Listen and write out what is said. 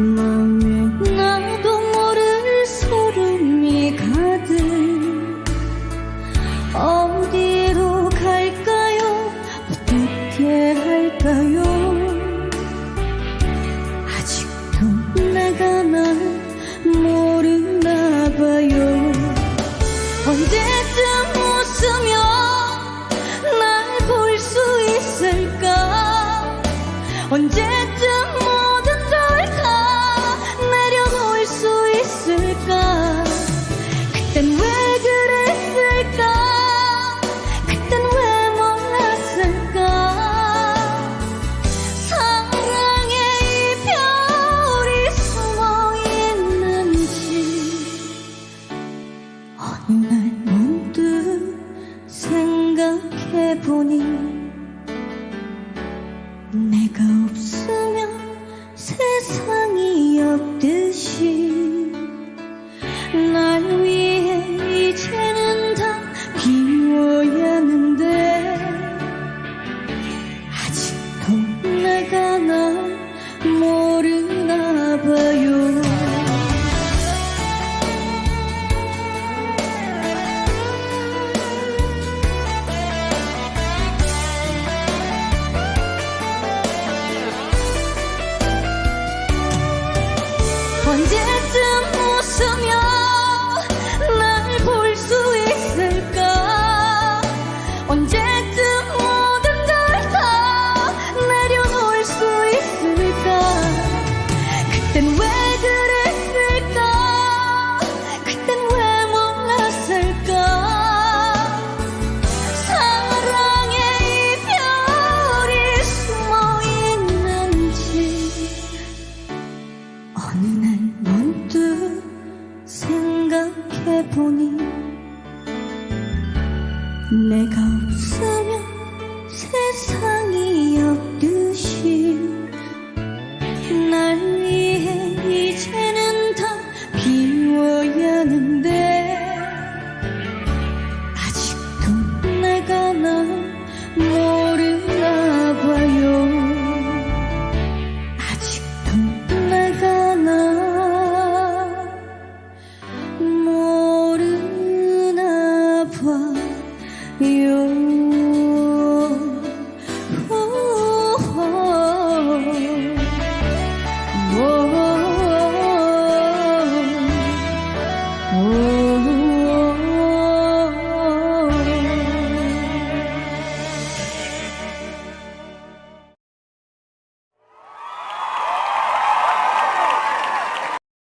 마음에 나도 모를 소름이 가득. 어디로 갈까요? 어떻게 할까요? 보니 내가 없어. 忘记 내가 없으면 세상 Oh.